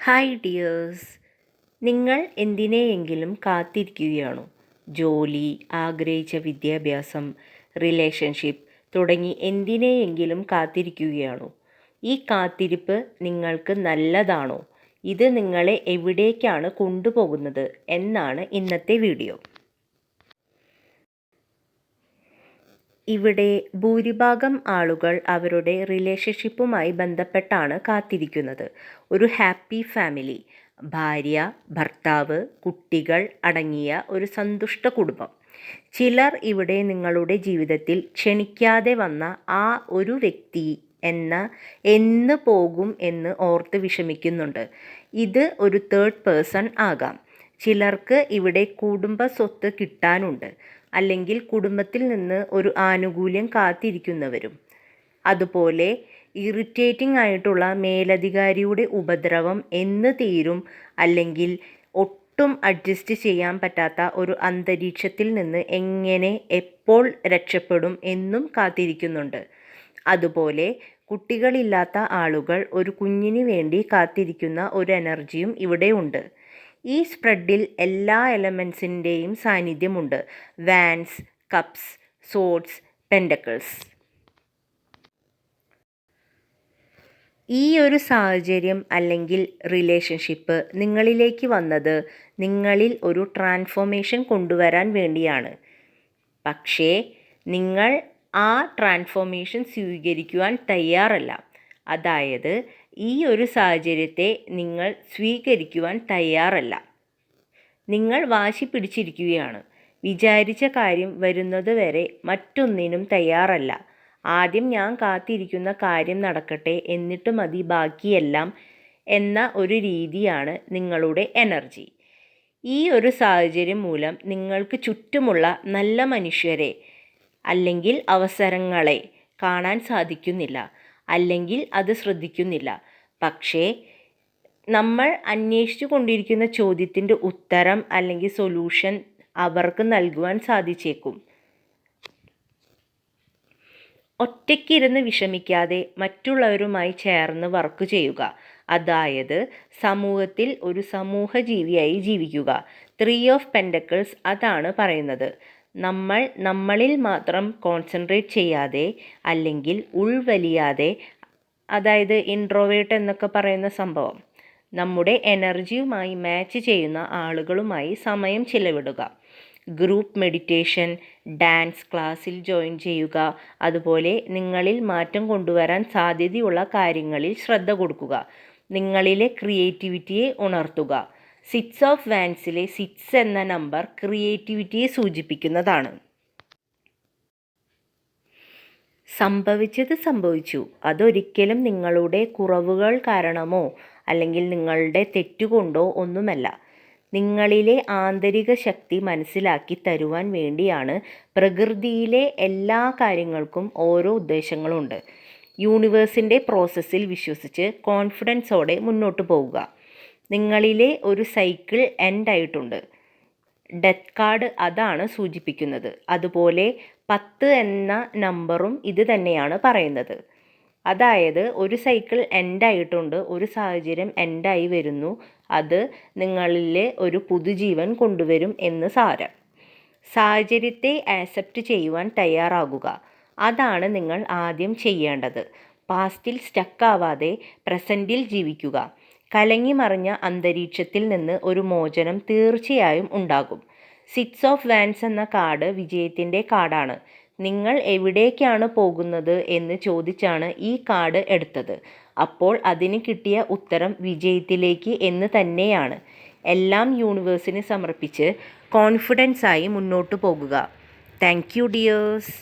Hi dears നിങ്ങൾ എന്തിനെയെങ്കിലും കാത്തിരിക്കുകയാണോ? ജോലി ആഗ്രഹിച്ച വിദ്യാഭ്യാസം റിലേഷൻഷിപ്പ് തുടങ്ങി എന്തിനെയെങ്കിലും കാത്തിരിക്കുകയാണോ? ഈ കാത്തിരിപ്പ് നിങ്ങൾക്ക് നല്ലതാണോ? ഇത് നിങ്ങളെ എവിടേക്കാണ് കൊണ്ടുപോകുന്നത്? എന്നാണ് ഇന്നത്തെ വീഡിയോ ഇവിടെ ഭൂരിഭാഗം ആളുകൾ അവരുടെ റിലേഷൻഷിപ്പുമായി ബന്ധപ്പെട്ടാണ് കാത്തിരിക്കുന്നത്. ഒരു ഹാപ്പി ഫാമിലി ഭാര്യ ഭർത്താവ് കുട്ടികൾ അടങ്ങിയ ഒരു സന്തുഷ്ട കുടുംബം. ചിലർ ഇവിടെ നിങ്ങളുടെ ജീവിതത്തിൽ ക്ഷണിക്കാതെ വന്ന ആ ഒരു വ്യക്തി എന്ന എന്ന് പോകും എന്ന് ഓർത്ത് വിഷമിക്കുന്നുണ്ട്. ഇത് ഒരു തേർഡ് പേഴ്സൺ ആകാം. ചിലർക്ക് ഇവിടെ കുടുംബ സ്വത്ത് കിട്ടാനുണ്ട്. അല്ലെങ്കിൽ കുടുംബത്തിൽ നിന്ന് ഒരു ആനുകൂല്യം കാത്തിരിക്കുന്നവരും. അതുപോലെ ഇറിറ്റേറ്റിംഗ് ആയിട്ടുള്ള മേലധികാരിയുടെ ഉപദ്രവം എന്ന് തീരും അല്ലെങ്കിൽ ഒട്ടും അഡ്ജസ്റ്റ് ചെയ്യാൻ പറ്റാത്ത ഒരു അന്തരീക്ഷത്തിൽ നിന്ന് എങ്ങനെ എപ്പോൾ രക്ഷപ്പെടും എന്നും കാത്തിരിക്കുന്നുണ്ട്. അതുപോലെ കുട്ടികളില്ലാത്ത ആളുകൾ ഒരു കുഞ്ഞിന് വേണ്ടി കാത്തിരിക്കുന്ന ഒരു എനർജിയും ഇവിടെ ഉണ്ട്. ഈ സ്പ്രെഡിൽ എല്ലാ എലമെൻസിന്റെയും സാന്നിധ്യമുണ്ട്. വാൻസ് കപ്സ് സോഡ്സ് പെൻഡക്കിൾസ് ഈ ഒരു സാഹചര്യം അല്ലെങ്കിൽ റിലേഷൻഷിപ്പ് നിങ്ങളിലേക്ക് വന്നത് നിങ്ങളിൽ ഒരു ട്രാൻസ്ഫോർമേഷൻ കൊണ്ടുവരാൻ വേണ്ടിയാണ്. പക്ഷേ നിങ്ങൾ ആ ട്രാൻസ്ഫോർമേഷൻ സ്വീകരിക്കുവാൻ തയ്യാറല്ല. അതായത് ഈ ഒരു സാഹചര്യത്തെ നിങ്ങൾ സ്വീകരിക്കുവാൻ തയ്യാറല്ല. നിങ്ങൾ വാശി പിടിച്ചിരിക്കുകയാണ്. വിചാരിച്ച കാര്യം വരുന്നത് വരെ മറ്റൊന്നിനും തയ്യാറല്ല. ആദ്യം ഞാൻ കാത്തിരിക്കുന്ന കാര്യം നടക്കട്ടെ എന്നിട്ട് മതി ബാക്കിയെല്ലാം എന്ന ഒരു രീതിയാണ് നിങ്ങളുടെ എനർജി. ഈ ഒരു സാഹചര്യം മൂലം നിങ്ങൾക്ക് ചുറ്റുമുള്ള നല്ല മനുഷ്യരെ അല്ലെങ്കിൽ അവസരങ്ങളെ കാണാൻ സാധിക്കുന്നില്ല. അല്ലെങ്കിൽ അത് ശ്രദ്ധിക്കുന്നില്ല. പക്ഷേ നമ്മൾ അന്വേഷിച്ചു കൊണ്ടിരിക്കുന്ന ചോദ്യത്തിന്റെ ഉത്തരം അല്ലെങ്കിൽ സൊല്യൂഷൻ അവർക്ക് നൽകുവാൻ സാധിച്ചേക്കും. ഒറ്റയ്ക്കിരുന്ന് വിഷമിക്കാതെ മറ്റുള്ളവരുമായി ചേർന്ന് വർക്ക് ചെയ്യുക. അതായത് സമൂഹത്തിൽ ഒരു സമൂഹ ജീവിയായി ജീവിക്കുക. ത്രീ ഓഫ് പെൻഡക്കിൾസ് അതാണ് പറയുന്നത്. നമ്മൾ നമ്മളിൽ മാത്രം കോൺസെൻട്രേറ്റ് ചെയ്യാതെ അല്ലെങ്കിൽ ഉൾവലിയാതെ അതായത് ഇൻട്രോവേർട്ട് എന്നൊക്കെ പറയുന്ന സംഭവം നമ്മുടെ എനർജിയുമായി മാച്ച് ചെയ്യുന്ന ആളുകളുമായി സമയം ചിലവിടുക. ഗ്രൂപ്പ് മെഡിറ്റേഷൻ ഡാൻസ് ക്ലാസ്സിൽ ജോയിൻ ചെയ്യുക അതുപോലെ നിങ്ങളിൽ മാറ്റം കൊണ്ടുവരാൻ സാധ്യതയുള്ള കാര്യങ്ങളിൽ ശ്രദ്ധ കൊടുക്കുക. നിങ്ങളിലെ ക്രിയേറ്റിവിറ്റിയെ ഉണർത്തുക. സിക്സ് ഓഫ് വാൻസിലെ സിറ്റ്സ് എന്ന നമ്പർ ക്രിയേറ്റിവിറ്റിയെ സൂചിപ്പിക്കുന്നതാണ്. സംഭവിച്ചത് സംഭവിച്ചു. അതൊരിക്കലും നിങ്ങളുടെ കുറവുകൾ കാരണമോ അല്ലെങ്കിൽ നിങ്ങളുടെ തെറ്റുകൊണ്ടോ ഒന്നുമല്ല. നിങ്ങളിലെ ആന്തരിക ശക്തി മനസ്സിലാക്കി തരുവാൻ വേണ്ടിയാണ് പ്രകൃതിയിലെ എല്ലാ കാര്യങ്ങൾക്കും ഓരോ ഉദ്ദേശങ്ങളുണ്ട്. യൂണിവേഴ്സിന്റെ പ്രോസസ്സിൽ വിശ്വസിച്ച് കോൺഫിഡൻസോടെ മുന്നോട്ട് പോവുക. നിങ്ങളിലെ ഒരു സൈക്കിൾ എൻഡ് ആയിട്ടുണ്ട്. ഡെത്ത് കാർഡ് അതാണ് സൂചിപ്പിക്കുന്നത്. അതുപോലെ പത്ത് എന്ന നമ്പറും ഇത് തന്നെയാണ് പറയുന്നത്. അതായത് ഒരു സൈക്കിൾ എൻഡ് ആയിട്ടുണ്ട് ഒരു സാഹചര്യം എൻഡായി വരുന്നു അത് നിങ്ങളിലെ ഒരു പുതുജീവൻ കൊണ്ടുവരും എന്ന് സാരം. സാഹചര്യത്തെ ആക്സെപ്റ്റ് ചെയ്യുവാൻ തയ്യാറാകുക. അതാണ് നിങ്ങൾ ആദ്യം ചെയ്യേണ്ടത്. പാസ്റ്റിൽ സ്റ്റക്കാവാതെ പ്രസന്റിൽ ജീവിക്കുക. കലങ്ങി മറിഞ്ഞ അന്തരീക്ഷത്തിൽ നിന്ന് ഒരു മോചനം തീർച്ചയായും ഉണ്ടാകും. സിക്സ് ഓഫ് വാൻസ് എന്ന കാർഡ് വിജയത്തിന്റെ കാർഡാണ്. നിങ്ങൾ എവിടേക്കാണ് പോകുന്നത് എന്ന് ചോദിച്ചാണ് ഈ കാർഡ് എടുത്തത്. അപ്പോൾ അതിന് കിട്ടിയ ഉത്തരം വിജയത്തിലേക്ക് എന്ന് തന്നെയാണ്. എല്ലാം യൂണിവേഴ്സിന് സമർപ്പിച്ച് കോൺഫിഡൻസായി മുന്നോട്ട് പോകുക. Thank you dears